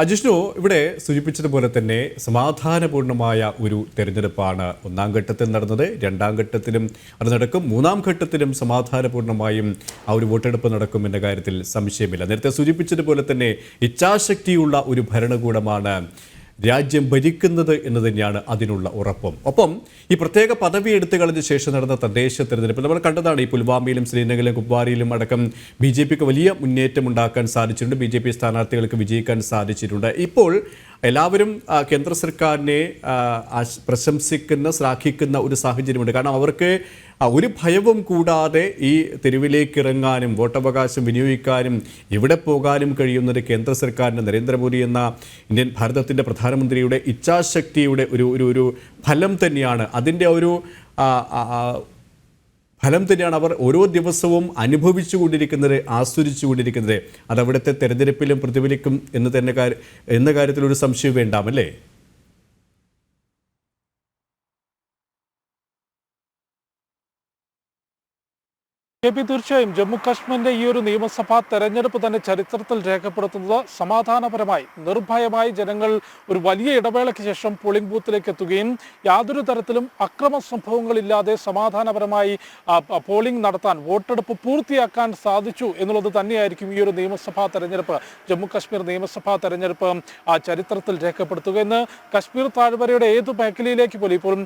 അജിഷ്ണു ഇവിടെ സൂചിപ്പിച്ചതുപോലെ തന്നെ സമാധാനപൂർണമായ ഒരു തെരഞ്ഞെടുപ്പാണ് ഒന്നാം ഘട്ടത്തിൽ നടന്നത്. രണ്ടാം ഘട്ടത്തിലും അത് നടക്കും. മൂന്നാം ഘട്ടത്തിലും സമാധാനപൂർണമായും ആ ഒരു വോട്ടെടുപ്പ് നടക്കും എന്ന കാര്യത്തിൽ സംശയമില്ല. നേരത്തെ സൂചിപ്പിച്ചതുപോലെ തന്നെ ഇച്ഛാശക്തിയുള്ള ഒരു ഭരണകൂടമാണ് രാജ്യം ഭരിക്കുന്നത് എന്ന് തന്നെയാണ് അതിനുള്ള ഉറപ്പും. ഒപ്പം ഈ പ്രത്യേക പദവി എടുത്തു കളഞ്ഞ ശേഷം നടന്ന തദ്ദേശ തെരഞ്ഞെടുപ്പ് നമ്മൾ കണ്ടതാണ് ഈ പുൽവാമയിലും ശ്രീനഗറിലും കുപ്വാരിയിലും അടക്കം ബി ജെ പിക്ക് വലിയ മുന്നേറ്റം ഉണ്ടാക്കാൻ സാധിച്ചിട്ടുണ്ട്. ബി ജെ പി സ്ഥാനാർത്ഥികൾക്ക് വിജയിക്കാൻ സാധിച്ചിട്ടുണ്ട്. ഇപ്പോൾ എല്ലാവരും കേന്ദ്ര സർക്കാരിനെ പ്രശംസിക്കുന്ന ശ്ലാഘിക്കുന്ന ഒരു സാഹചര്യമുണ്ട്. കാരണം അവർക്ക് ഒരു ഭയവും കൂടാതെ ഈ തെരുവിലേക്ക് ഇറങ്ങാനും വോട്ടവകാശം വിനിയോഗിക്കാനും എവിടെ പോകാനും കഴിയുന്നത് കേന്ദ്ര സർക്കാരിന്റെ നരേന്ദ്രമോദി എന്ന ഇന്ത്യൻ ഭാരതത്തിന്റെ പ്രധാനമന്ത്രിയുടെ ഇച്ഛാശക്തിയുടെ ഒരു ഒരു ഫലം തന്നെയാണ്. അതിന്റെ ഒരു ഫലം തന്നെയാണ് അവർ ഓരോ ദിവസവും അനുഭവിച്ചു കൊണ്ടിരിക്കുന്നത് ആസ്വദിച്ചു കൊണ്ടിരിക്കുന്നത്. അത് അവിടുത്തെ തെരഞ്ഞെടുപ്പിലും പ്രതിഫലിക്കും എന്ന് തന്നെ എന്ന കാര്യത്തിൽ ഒരു സംശയം വേണ്ടാമല്ലേ? കെ പി തീർച്ചയായും ജമ്മു കാശ്മീരിന്റെ ഈ ഒരു നിയമസഭാ തെരഞ്ഞെടുപ്പ് തന്നെ ചരിത്രത്തിൽ രേഖപ്പെടുത്തുന്നത് സമാധാനപരമായി നിർഭയമായി ജനങ്ങൾ ഒരു വലിയ ഇടവേളയ്ക്ക് ശേഷം പോളിംഗ് ബൂത്തിലേക്ക് എത്തുകയും യാതൊരു തരത്തിലും അക്രമ സംഭവങ്ങളില്ലാതെ സമാധാനപരമായി പോളിംഗ് നടത്താൻ വോട്ടെടുപ്പ് പൂർത്തിയാക്കാൻ സാധിച്ചു എന്നുള്ളത് തന്നെയായിരിക്കും ഈ ഒരു നിയമസഭാ തെരഞ്ഞെടുപ്പ്. ജമ്മു കാശ്മീർ നിയമസഭാ തെരഞ്ഞെടുപ്പ് ആ ചരിത്രത്തിൽ രേഖപ്പെടുത്തുക എന്ന് കശ്മീർ താഴ്വരയുടെ ഏത് മേഖലയിലേക്ക് പോലും ഇപ്പോഴും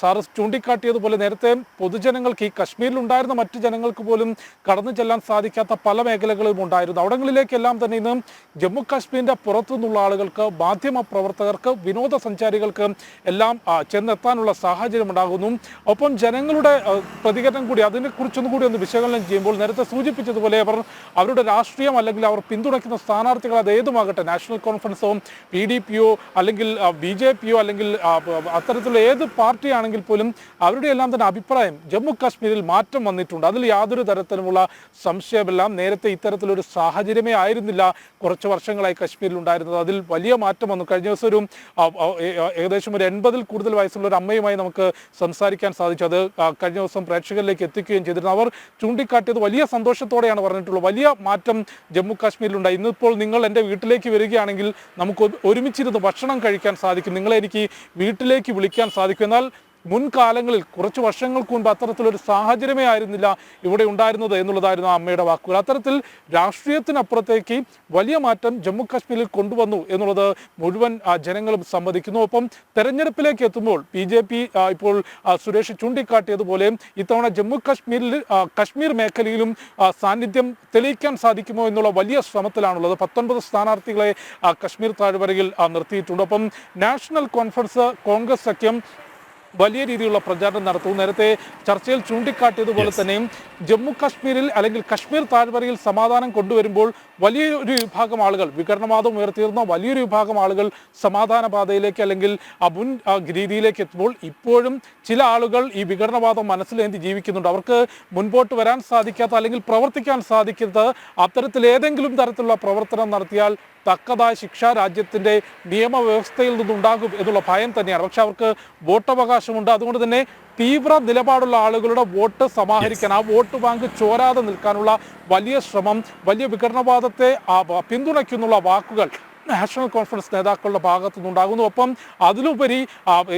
സാർ ചൂണ്ടിക്കാട്ടിയതുപോലെ നേരത്തെ പൊതുജനങ്ങൾക്ക് ഈ കശ്മീരിലുണ്ടായിരുന്ന മറ്റു ജനങ്ങൾക്ക് പോലും കടന്നു ചെല്ലാൻ സാധിക്കാത്ത പല മേഖലകളും ഉണ്ടായിരുന്നു. അവിടങ്ങളിലേക്കെല്ലാം തന്നെ ഇന്ന് ജമ്മു കാശ്മീരിന്റെ പുറത്തു നിന്നുള്ള ആളുകൾക്ക് മാധ്യമ പ്രവർത്തകർക്ക് വിനോദസഞ്ചാരികൾക്ക് എല്ലാം ചെന്നെത്താനുള്ള സാഹചര്യം ഉണ്ടാകുന്നു ഒപ്പം ജനങ്ങളുടെ പ്രതികരണം കൂടി അതിനെക്കുറിച്ചൊന്നും കൂടി ഒന്ന് വിശകലനം ചെയ്യുമ്പോൾ നേരത്തെ സൂചിപ്പിച്ചതുപോലെ അവർ അവരുടെ രാഷ്ട്രീയം അല്ലെങ്കിൽ അവർ പിന്തുണയ്ക്കുന്ന സ്ഥാനാർത്ഥികൾ അത് ഏതുമാകട്ടെ നാഷണൽ കോൺഫറൻസോ പി ഡി പിയോ അല്ലെങ്കിൽ ബി ജെ പിയോ അല്ലെങ്കിൽ അത്തരത്തിലുള്ള ഏത് പാർട്ടിയാണെങ്കിൽ പോലും അവരുടെ എല്ലാം തന്നെ അഭിപ്രായം ജമ്മു കാശ്മീരിൽ മാറ്റം വന്നിട്ടുണ്ട്. അതിൽ യാതൊരു തരത്തിലുമുള്ള സംശയമില്ല നേരത്തെ ഇത്തരത്തിലൊരു സാഹചര്യമേ ആയിരുന്നില്ല കുറച്ച് വർഷങ്ങളായി കശ്മീരിൽ ഉണ്ടായിരുന്നത്. അതിൽ വലിയ മാറ്റം വന്നു. കഴിഞ്ഞ ദിവസം ഒരു ഏകദേശം ഒരു എൺപതിൽ കൂടുതൽ വയസ്സുള്ള ഒരു അമ്മയുമായി നമുക്ക് സംസാരിക്കാൻ സാധിച്ചു. അത് കഴിഞ്ഞ ദിവസം പ്രേക്ഷകരിലേക്ക് എത്തിക്കുകയും ചെയ്തിരുന്നു. അവർ ചൂണ്ടിക്കാട്ടിയത് വലിയ സന്തോഷത്തോടെയാണ് പറഞ്ഞിട്ടുള്ളത്. വലിയ മാറ്റം ജമ്മു കാശ്മീരിലുണ്ടായി ഇന്നിപ്പോൾ നിങ്ങൾ എന്റെ വീട്ടിലേക്ക് വരികയാണെങ്കിൽ നമുക്ക് ഒരു- ഒരുമിച്ചിരുന്ന് ഭക്ഷണം കഴിക്കാൻ സാധിക്കും. നിങ്ങളെ എനിക്ക് വീട്ടിലേക്ക് വിളിക്കാൻ സാധിക്കും. എന്നാൽ മുൻകാലങ്ങളിൽ കുറച്ച് വർഷങ്ങൾക്ക് മുൻപ് അത്തരത്തിലൊരു സാഹചര്യമേ ആയിരുന്നില്ല ഇവിടെ ഉണ്ടായിരുന്നത് എന്നുള്ളതായിരുന്നു അമ്മയുടെ വാക്കുകൾ. അത്തരത്തിൽ രാഷ്ട്രീയത്തിനപ്പുറത്തേക്ക് വലിയ മാറ്റം ജമ്മു കാശ്മീരിൽ കൊണ്ടുവന്നു എന്നുള്ളത് മുഴുവൻ ജനങ്ങളും സമ്മതിക്കുന്നു. ഒപ്പം തെരഞ്ഞെടുപ്പിലേക്ക് എത്തുമ്പോൾ ബി ജെ പി ഇപ്പോൾ സുരേഷ് ചൂണ്ടിക്കാട്ടിയതുപോലെ ഇത്തവണ ജമ്മു കാശ്മീരിൽ കാശ്മീർ മേഖലയിലും സാന്നിധ്യം തെളിയിക്കാൻ സാധിക്കുമോ എന്നുള്ള വലിയ ശ്രമത്തിലാണുള്ളത്. പത്തൊൻപത് സ്ഥാനാർത്ഥികളെ കശ്മീർ താഴ്വരയിൽ നിർത്തിയിട്ടുണ്ട്. ഒപ്പം നാഷണൽ കോൺഫറൻസ് കോൺഗ്രസ് സഖ്യം വലിയ രീതിയിലുള്ള പ്രചാരണം നടത്തും നേരത്തെ ചർച്ചയിൽ ചൂണ്ടിക്കാട്ടിയതുപോലെ തന്നെയും ജമ്മു കാശ്മീരിൽ അല്ലെങ്കിൽ കശ്മീർ താഴ്വരയിൽ സമാധാനം കൊണ്ടുവരുമ്പോൾ വലിയൊരു വിഭാഗം ആളുകൾ വികരണവാദം ഉയർത്തിയിരുന്ന വലിയൊരു വിഭാഗം ആളുകൾ സമാധാന പാതയിലേക്ക് അല്ലെങ്കിൽ അബുൻ രീതിയിലേക്ക് എത്തുമ്പോൾ ഇപ്പോഴും ചില ആളുകൾ ഈ വികരണവാദം മനസ്സിലേന്തി ജീവിക്കുന്നുണ്ട്. അവർക്ക് മുൻപോട്ട് വരാൻ സാധിക്കാത്ത അല്ലെങ്കിൽ പ്രവർത്തിക്കാൻ സാധിക്കാത്ത അത്തരത്തിൽ ഏതെങ്കിലും തരത്തിലുള്ള പ്രവർത്തനം നടത്തിയാൽ തക്കതായ ശിക്ഷ രാജ്യത്തിന്റെ നിയമവ്യവസ്ഥയിൽ നിന്നുണ്ടാകും എന്നുള്ള ഭയം തന്നെയാണ്. പക്ഷെ അവർക്ക് വോട്ടവകാശമുണ്ട്. അതുകൊണ്ട് തന്നെ തീവ്ര നിലപാടുള്ള ആളുകളുടെ വോട്ട് സമാഹരിക്കാൻ ആ വോട്ട് ബാങ്ക് ചോരാതെ നിൽക്കാനുള്ള വലിയ ശ്രമം വലിയ വികരണവാദത്തെ ആ, പിന്തുണയ്ക്കുന്നുള്ള വാക്കുകൾ നാഷണൽ കോൺഫറൻസ് നേതാക്കളുടെ ഭാഗത്തു നിന്നുണ്ടാകുന്നു ഒപ്പം അതിലുപരി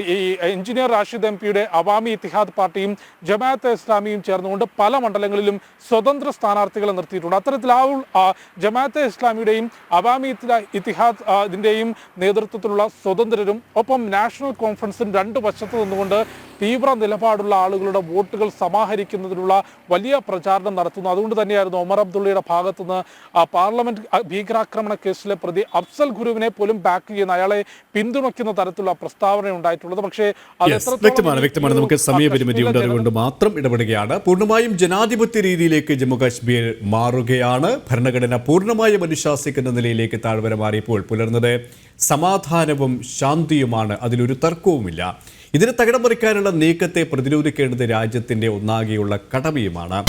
ഈ എഞ്ചിനീയർ റാഷിദ് എം പിയുടെ അവാമി ഇത്തിഹാദ് പാർട്ടിയും ജമാഅത്തെ ഇസ്ലാമിയും ചേർന്നുകൊണ്ട് പല മണ്ഡലങ്ങളിലും സ്വതന്ത്ര സ്ഥാനാർത്ഥികളെ നിർത്തിയിട്ടുണ്ട്. അത്തരത്തിൽ ആ ജമാഅത്തെ ഇസ്ലാമിയുടെയും അവാമി ഇത്തിഹാ- ഇത്തിഹാദ് ഇതിന്റെയും നേതൃത്വത്തിലുള്ള സ്വതന്ത്രരും ഒപ്പം നാഷണൽ കോൺഫറൻസിന് രണ്ട് വശത്ത് നിന്നുകൊണ്ട് തീവ്ര നിലപാടുള്ള ആളുകളുടെ വോട്ടുകൾ സമാഹരിക്കുന്നതിനുള്ള വലിയ പ്രചാരണം നടത്തുന്നു. അതുകൊണ്ട് തന്നെയായിരുന്നു ഒമർ അബ്ദുള്ളയുടെ ഭാഗത്തുനിന്ന് പാർലമെന്റ് ഭീകരാക്രമണ കേസിലെ പ്രതി അഫ്സൽ ഗുരുവിനെ പോലും ബാക്ക് ചെയ്യുന്ന അയാളെ പിന്തുണയ്ക്കുന്ന തരത്തിലുള്ള പ്രസ്താവന ഉണ്ടായിട്ടുള്ളത്. പക്ഷേ വ്യക്തമാണ് വ്യക്തമാണ്. നമുക്ക് സമയപരിമിതി സമയപരിമിതിയുണ്ട് അതുകൊണ്ട് മാത്രം ഇടപെടുകയാണ്. പൂർണമായും ജനാധിപത്യ രീതിയിലേക്ക് ജമ്മു കാശ്മീർ മാറുകയാണ്. ഭരണഘടന പൂർണമായും അനുശാസിക്കുന്ന നിലയിലേക്ക് താഴ്വര മാറിയപ്പോൾ പുലർന്നത് സമാധാനവും ശാന്തിയുമാണ്. അതിലൊരു തർക്കവുമില്ല. ഇതിന് തകിടം മറിക്കാനുള്ള നീക്കത്തെ പ്രതിരോധിക്കേണ്ടത് രാജ്യത്തിന്റെ ഒന്നാകെയുള്ള കടമയുമാണ്.